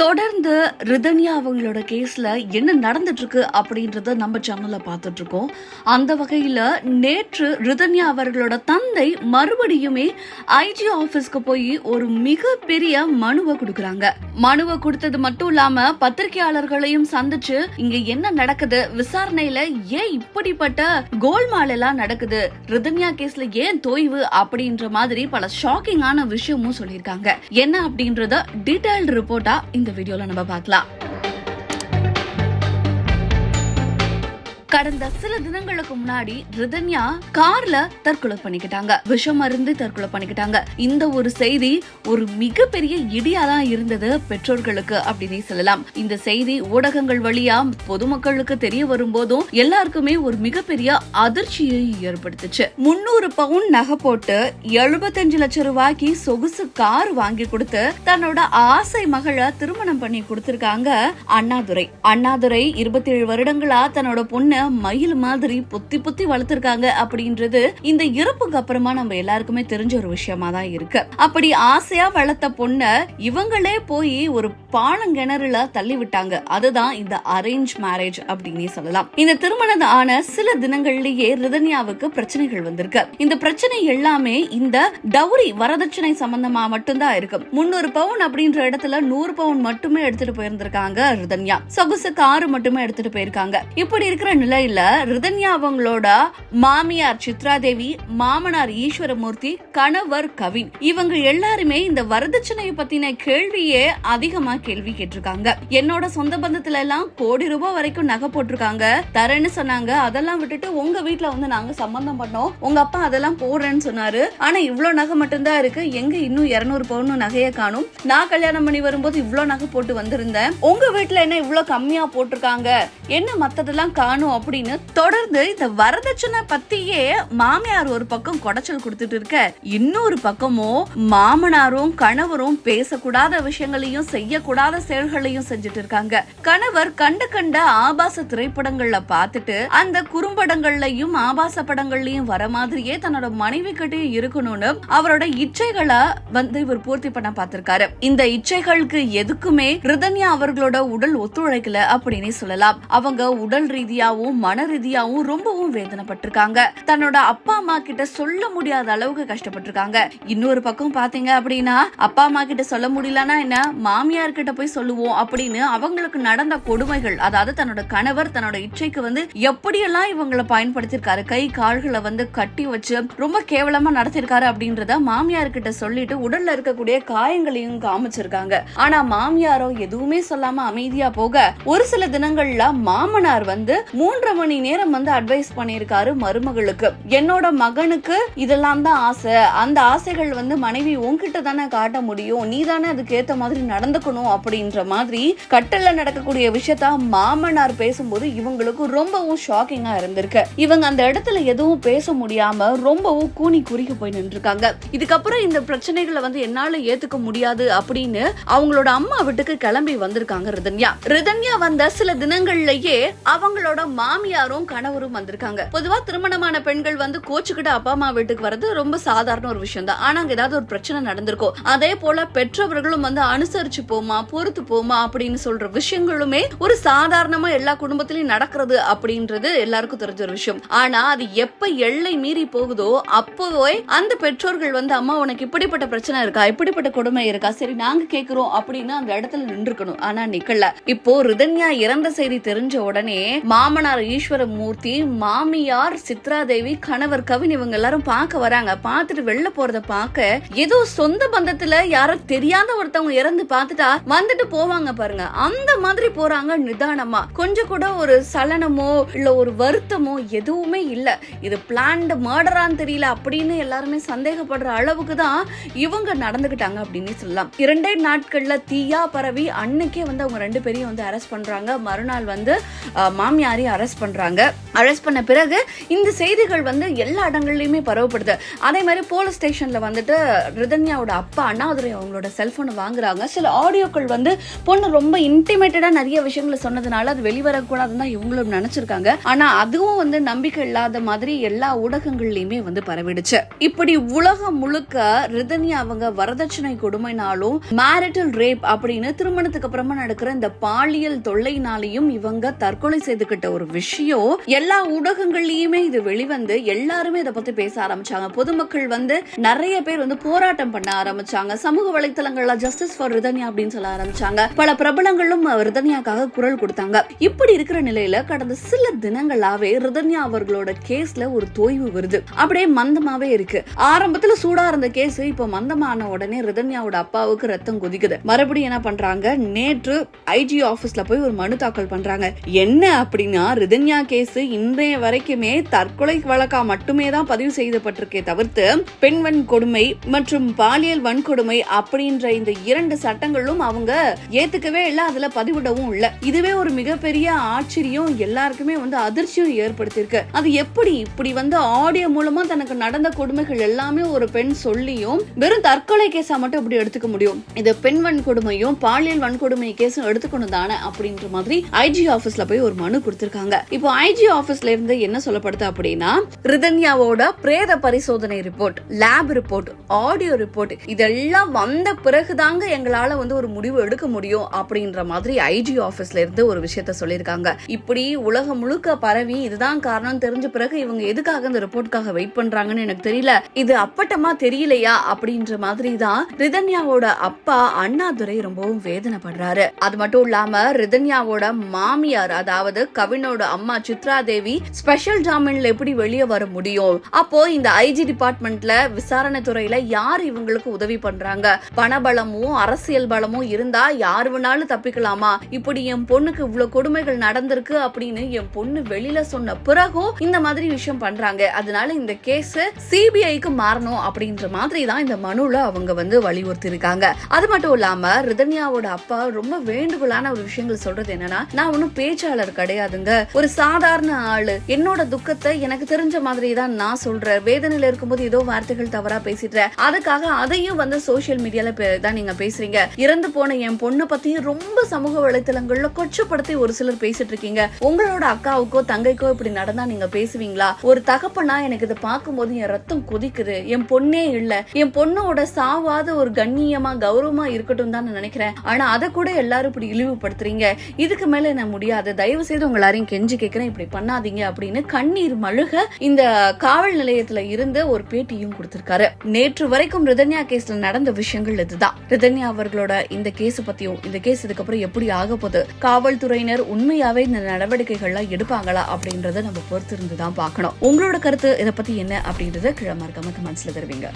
தொடர்ந்து ரிதன்யா அவங்களோட கேஸ்ல என்ன நடந்துட்டு இருக்கு அப்படின்றத நம்ம சேனல்ல பார்த்துட்டு இருக்கோம் அந்த வகையில நேற்று ரிதன்யா அவர்களோட தந்தை மறுபடியுமே ஐஜி ஆபீஸ்க்கு போய் ஒரு மிகப்பெரிய மனுவை கொடுக்கறாங்க. மனுவை கொடுத்தது மட்டும் இல்லாம பத்திரிகையாளர்களையும் சந்திச்சு இங்க என்ன நடக்குது? விசாரணையில ஏன் இப்படிப்பட்ட கோல்மால் எல்லாம் நடக்குது? ரிதன்யா கேஸ்ல ஏன் தோய்வு? அப்படின்ற மாதிரி பல ஷாக்கிங்கான விஷயமும் சொல்லியிருக்காங்க. என்ன அப்படின்றத டீட்டெயில் ரிப்போர்ட்டா இந்த வீடியோவில் நம்ம பார்க்கலாம். கடந்த சில தினங்களுக்கு முன்னாடி ரிதன்யா கார்ல தற்கொலை பண்ணிக்கிட்டாங்க. விஷம் அருந்து தற்கொலை பண்ணிக்கிட்டாங்க. இந்த ஒரு செய்தி ஒரு மிகப்பெரிய இடியா தான் இருந்தது பெற்றோர்களுக்கு அப்படின்னே சொல்லலாம். இந்த செய்தி ஊடகங்கள் வழியா பொதுமக்களுக்கு தெரிய வரும்போதும் எல்லாருக்குமே ஒரு மிகப்பெரிய அதிர்ச்சியை ஏற்படுத்துச்சு. முன்னூறு பவுன் நகை போட்டு எழுபத்தஞ்சு லட்சம் ரூபாய்க்கு சொகுசு கார் வாங்கி கொடுத்து தன்னோட ஆசை மகளை திருமணம் பண்ணி கொடுத்திருக்காங்க அண்ணாதுரை. அண்ணாதுரை இருபத்தி ஏழு வருடங்களா தன்னோட பொண்ணு மயில் மாதிரி பொத்தி பொத்தி வளர்த்துருக்காங்க அப்படின்றது இந்த இறப்புக்கு அப்புறமா நம்ம எல்லாருக்குமே தெரிஞ்ச ஒரு விஷயமா தான் இருக்கு. அப்படி ஆசையா வளர்த்த பொண்ண இவங்களே போய் ஒரு பாலங்கிணறுல தள்ளி விட்டாங்க. அதுதான் இந்த அரேஞ்ச் மேரேஜ் அப்படின்னே சொல்லலாம். இந்த திருமணம் ஆன சில தினங்கள்லயே ரிதன்யாவுக்கு பிரச்சனைகள் வந்திருக்கு. இந்த பிரச்சனை எல்லாமே இந்த டவுரி வரதட்சணை சம்பந்தமா மட்டும்தான் இருக்கு. முன்னூறு பவுன் அப்படின்ற இடத்துல நூறு பவுன் மட்டுமே எடுத்துட்டு போயிருந்திருக்காங்க ரிதன்யா. சொகுசு காரு மட்டுமே எடுத்துட்டு போயிருக்காங்க. இப்படி இருக்கிற நிலையில ரிதன்யா அவங்களோட மாமியார் சித்ரா தேவி மாமனார் ஈஸ்வரமூர்த்தி கணவர் கவின். இவங்க எல்லாருமே இந்த வரதட்சணையை பத்தின கேள்வியே அதிகமா கேள்வி கேட்டிருக்காங்க. என்னோட சொந்த பந்தத்துல எல்லாம் கோடி ரூபாய் வரைக்கும் நகை போட்டிருக்காங்க. தரேன்னு சொன்னாங்க. அதெல்லாம் விட்டுட்டு உங்க வீட்டுல வந்து நாங்க சம்பந்தம் பண்ணோம். உங்க அப்பா அதெல்லாம் போடுறேன்னு சொன்னாரு. ஆனா இவ்வளவு நகை மட்டும்தான் இருக்கு. எங்க இன்னும் இருநூறு பவுன் நகையை காணும்? நான் கல்யாணம் பண்ணி வரும்போது இவ்வளவு நகை போட்டு வந்திருந்தேன். உங்க வீட்டுல என்ன இவ்வளவு கம்மியா போட்டிருக்காங்க? என்ன மத்ததெல்லாம் காணும் அப்படின்னு தொடர்ந்து இந்த வரதட்சணை பத்தியே மாமியார் ஒரு பக்கம் குடைச்சல் கொடுத்துட்டு இருக்க இன்னொரு பக்கமோ மாமனாரும் கணவரும் பேசக்கூடாத விஷயங்களையும் செய்யக்கூடாத செயல்களையும் செஞ்சுட்டு இருக்காங்க. கணவர் கண்டு கண்ட ஆபாச திரைப்படங்கள்ல பார்த்துட்டு அந்த குறும்படங்கள்லயும் ஆபாச படங்கள்லயும் வர மாதிரியே தன்னோட மனைவி கிட்டே இருக்கணும்னு அவரோட இச்சைகளை வந்து இவர் பூர்த்தி பண்ண பார்த்திருக்காரு. இந்த இச்சைகளுக்கு எதுக்குமே ரிதன்யா அவர்களோட உடல் ஒத்துழைக்கல அப்படின்னு சொல்லலாம். அவங்க உடல் ரீதியாவும் மன ரீதியாவும் ரொம்பவும் வேதனைப்பட்டிருக்காங்க. தன்னோட அப்பா அம்மா கிட்ட சொல்ல முடியாத அளவுக்கு கஷ்டப்பட்டிருக்காங்க. இன்னொரு பக்கம் பாத்தீங்க அப்படின்னா அப்பா அம்மா கிட்ட சொல்ல முடியலன்னா என்ன? மாமியார் கிட்ட போய் சொல்லுவோம் அப்படின்னு அவங்களுக்கு நடந்த கொடுமைகள் அதாவது தன்னோட கணவர் தன்னோட இச்சைக்கு வந்து எப்படியெல்லாம் இவங்களை பயன்படுத்திருக்காரு கை கால்களை வந்து கட்டி வச்சு ரொம்ப கேவலமா நடத்திருக்காரு அப்படின்றத மாமியார் கிட்ட சொல்லிட்டு உடல்ல இருக்கக்கூடிய காயங்களையும் காமிச்சிருக்காங்க. ஆனா மாமியாரோ எதுவுமே சொல்லாம அமைதியா போக ஒரு சில தினங்கள்ல மாமனார் வந்து மூணு மூன்றரை மணி நேரம் வந்து அட்வைஸ் பண்ணியிருக்காரு மருமகளுக்கு. என்னோட மகனுக்கு இதெல்லாம் தான் ஆசை. அந்த ஆசைகள் வந்து மனைவி உன்கிட்ட தானே காட்ட முடியும். நீ தானே அதுக்கு ஏத்த மாதிரி நடந்துக்கணும் அப்படின்ற மாதிரி கட்டல்ல நடக்கக்கூடிய விஷயத்த மாமனார் பேசும்போது இவங்களுக்கு ரொம்பவும் ஷாக்கிங்கா இருந்திருக்கு. இவங்க அந்த இடத்துல எதுவும் பேச முடியாம ரொம்பவும் கூனி குறுகி போய் நின்றுருக்காங்க. இதுக்கப்புறம் இந்த பிரச்சனைகளை வந்து என்னால ஏத்துக்க முடியாது அப்படின்னு அவங்களோட அம்மா வீட்டுக்கு கிளம்பி வந்திருக்காங்க ரிதன்யா. ரிதன்யா வந்த சில தினங்கள்லயே அவங்களோட மாமியாரும் கணவரும் வந்திருக்காங்க. பொதுவா திருமணமான பெண்கள் வந்து கோச்சுக்கிட்டு அப்பா அம்மா வீட்டுக்கு வர்றது ரொம்ப சாதாரண ஒரு விஷயம் தான். ஆனா அங்க ஏதாவது ஒரு பிரச்சனை நடந்திருக்கும். அதே போல பெற்றவர்களும் வந்து அனுசரிச்சு போமா பொறுத்து போமா அப்படின்னு சொல்ற விஷயங்களுமே ஒரு சாதாரணமா எல்லா குடும்பத்திலயும் நடக்கிறது அப்படின்றது எல்லாருக்கும் தெரிஞ்ச ஒரு விஷயம். ஆனா அது எப்ப எல்லை மீறி போகுதோ அப்போவே அந்த பெற்றோர்கள் வந்து அம்மா உனக்கு இப்படிப்பட்ட பிரச்சனை இருக்கா? இப்படிப்பட்ட கொடுமை இருக்கா? சரி நாங்க கேக்குறோம் அப்படின்னு அந்த இடத்துல நின்றுக்கணும். ஆனா நிக்கல. இப்போ ரிதன்யா இறந்த செய்தி தெரிஞ்ச உடனே மாமனார் ஈஸ்வரமூர்த்தி மாமியார் சித்ரா தேவி கணவர் கவின் இவங்க எல்லாரும் பார்க்க வராங்க. பார்த்துட்டு வெளில போறத பார்க்க ஏதோ சொந்த பந்தத்துல யாரோ தெரியாத ஒருத்தவங்க இறந்து பார்த்துட்டா வந்துட்டு போவாங்க பாருங்க. அந்த மாதிரி போறாங்க நிதானமா. கொஞ்சம் கூட ஒரு சலனமோ இல்ல ஒரு வருத்தமோ எதுவுமே இல்ல. இது பிளான்டு மர்டரான்னு தெரியல அப்படின்னு எல்லாருமே சந்தேகப்படுற அளவுக்கு தான் இவங்க நடந்துகிட்டாங்க அப்படின்னு சொல்லலாம். இரண்டே நாட்கள்ல தீயா பரவி அன்னைக்கே வந்து அவங்க ரெண்டு பேரையும் வந்து அரெஸ்ட் பண்றாங்க. மறுநாள் வந்து மாமியாரையும் அரெஸ்ட் அரெஸ்ட் பண்றாங்க. அரெஸ்ட் பண்ண பிறகு இந்த செய்திகள் வந்து எல்லா இடங்கள்லையுமே பரவப்படுது. அதே மாதிரி போலீஸ் ஸ்டேஷன்ல வந்துட்டு ரிதன்யாவோட அப்பா அண்ணாதுரை அவங்களோட செல்ஃபோனை வாங்குறாங்க. சில ஆடியோக்கள் வந்து பொண்ணு ரொம்ப இன்டிமேட்டடா நிறைய விஷயங்களை சொன்னதுனால அது வெளிவரக்கூடாதுன்னு தான் இவங்களும் நினச்சிருக்காங்க. ஆனால் அதுவும் வந்து நம்பிக்கை இல்லாத மாதிரி எல்லா ஊடகங்கள்லையுமே வந்து பரவிடுச்சு. இப்படி உலகம் முழுக்க ரிதன்யா அவங்க வரதட்சணை கொடுமைனாலும் மேரிட்டல் ரேப் அப்படின்னு திருமணத்துக்கு அப்புறமா நடக்கிற இந்த பாலியல் தொல்லைனாலையும் இவங்க தற்கொலை செய்துகிட்ட ஒரு விஷயம். எல்லா ஊடகங்கள்லயுமே இது வெளிவந்து எல்லாருமே இதை பத்தி பேச ஆரம்பிச்சாங்க. பொதுமக்கள் வந்து நிறைய பேர் வந்து போராட்டம் பண்ண ஆரம்பிச்சாங்க. சமூக வலைத்தளங்கள்ல ஜஸ்டிஸ் ஃபார் ரிதன்யா அப்படின்னு சொல்ல ஆரம்பிச்சாங்க. பல பிரபலங்களும் ரிதன்யாக்காக குரல் கொடுத்தாங்க. இப்படி இருக்கிற நிலையில கடந்த சில தினங்களாவே ரிதன்யா அவர்களோட கேஸ்ல ஒரு தோய்வு வருது. அப்படியே மந்தமாவே இருக்கு. ஆரம்பத்துல சூடா இருந்த கேஸ் இப்போ மந்தமான உடனே ரிதன்யாவோட அப்பாவுக்கு ரத்தம் கொதிக்குது. மறுபடியும் என்ன பண்றாங்க? நேற்று ஐஜி ஆபீஸ்ல போய் ஒரு மனு தாக்கல் பண்றாங்க. என்ன அப்படின்னா ரிதன்யா கேஸ் இன்றைய வரைக்குமே தற்கொலை வழக்கா மட்டுமே தான் பதிவு செய்யப்பட்டிருக்கே தவிர்த்து பெண் வன்கொடுமை மற்றும் பாலியல் வன்கொடுமை அப்படின்ற இந்த இரண்டு சட்டங்களும் அவங்க ஏத்துக்கவே இல்ல அதுல பதிவிடவும் இல்ல. இதுவே ஒரு மிகப்பெரிய ஆச்சரியம் எல்லாருக்குமே வந்து அதிர்ச்சியும் ஏற்படுத்தியிருக்கு. அது எப்படி இப்படி வந்து ஆடியோ மூலமா தனக்கு நடந்த கொடுமைகள் எல்லாமே ஒரு பெண் சொல்லியும் வெறும் தற்கொலை கேஸா மட்டும் இப்படி எடுத்துக்க முடியும்? இது பெண் வன்கொடுமையும் பாலியல் வன்கொடுமை கேஸும் எடுத்துக்கணும் தானே அப்படின்ற மாதிரி ஐஜி ஆபீஸ்ல போய் ஒரு மனு கொடுத்திருக்காங்க. இப்போ ஐஜி ஆபீஸ்ல இருந்து என்ன சொல்லப்படுது அப்படின்னா ரிதன்யாவோட பிரேத பரிசோதனை report lab report audio report இதெல்லாம் வந்த பிறகுதாங்க எங்களால வந்து ஒரு முடிவு எடுக்க முடியும் அப்படின்ற மாதிரி ஐஜி ஆபீஸ்ல இருந்து ஒரு விஷயத்த சொல்லியிருக்காங்க. இப்படி உலகம் முழுக்க பரவி இதுதான் காரணம் தெரிஞ்ச பிறகு இவங்க எதுக்காக இந்த ரிப்போர்ட்காக வெயிட் பண்றாங்கன்னு எனக்கு தெரியல. இது அப்பட்டமா தெரியலையா அப்படின்ற மாதிரி தான் ரிதன்யாவோட அப்பா அண்ணாதுரை ரொம்பவும் வேதனைப்படுறாரு. அது மட்டும் இல்லாம ரிதன்யாவோட மாமியார் அதாவது கவினோட அம்மா சித்ரா தேவி ஸ்பெஷல் ஜாமீன்ல எப்படி வெளியே வர முடியும்? அப்போ இந்த ஐஜி டிபார்ட்மெண்ட்ல விசாரணை துறையில யார் இவங்களுக்கு உதவி பண்றாங்க? பணபலமும் அரசியல் பலமும் இருந்தா யார் வேணாலும் தப்பிக்கலாமா? இப்படி என் பொண்ணுக்கு இவ்வளவு கொடுமைகள் நடந்திருக்கு அப்படின்னு என் பொண்ணு வெளியில சொன்ன பிறகும் இந்த மாதிரி விஷயம் பண்றாங்க. அதனால இந்த கேஸ் சிபிஐக்கு மாறணும் அப்படின்ற மாதிரி தான் இந்த மனுல அவங்க வந்து வலியுறுத்தி இருக்காங்க அது மட்டும் இல்லாம ரிதன்யாவோட அப்பா ரொம்ப வேண்டுகோளான ஒரு விஷயங்கள் சொல்றது என்னன்னா நான் ஒன்னும் பேச்சாளர் கிடையாதுங்க. ஒரு சாதாரண ஆளு என்னோட துக்கத்தை எனக்கு தெரிஞ்ச மாதிரி தான் நான் சொல்றேன். வேதனையில இருக்கும்போது ஏதோ வார்த்தைகள் தவறா பேசிட்டேன் அதுக்காக அதையும் வந்து சோசியல் மீடியால தான் நீங்க பேசுறீங்க. இறந்து போன என் பொண்ணை பத்தியும் ரொம்ப சமூக வலைத்தளங்கள்ல கொச்சப்படுத்தி ஒரு சிலர் பேசிட்டு இருக்கீங்க. உங்களோட அக்காவுக்கோ தங்கைக்கோ இப்படி நடந்தா நீங்க பேசுவீங்களா? ஒரு தகப்பனா எனக்கு இதை பார்க்கும்போது என் ரத்தம் கொதிக்குது. என் பொண்ணே இல்ல. என் பொண்ணோட சாவாத ஒரு கண்ணியமா கௌரவமா இருக்கட்டும் தான் நான் நினைக்கிறேன். ஆனா அதை கூட எல்லாரும் இப்படி இழிவுபடுத்துறீங்க. இதுக்கு மேல என்ன முடியாது. தயவு செய்து உங்களாரையும் கெஞ்சி கேட்கிறேன் இப்படி பண்ணாதீங்க அப்படின்னு கண்ணீர் மழுக இந்த காவல் நிலையத்துல இருந்து ஒரு பேட்டியும் கொடுத்திருக்காரு. நேற்று வரைக்கும் ரிதன்யா கேஸ்ல நடந்த விஷயங்கள் இதுதான். ரிதன்யா அவர்களோட இந்த கேஸ் பத்தியும் இந்த கேஸ் இதுக்கப்புறம் எப்படி ஆக போகுது? காவல்துறையினர் உண்மையாவே இந்த நடவடிக்கைகள்லாம் எடுப்பாங்களா அப்படின்றத நம்ம பொறுத்திருந்து தான் பார்க்கணும். உங்களோட கருத்து இதை பத்தி என்ன அப்படின்றத கிழமை இருக்காம கமெண்ட்ஸ்ல தருவீங்க.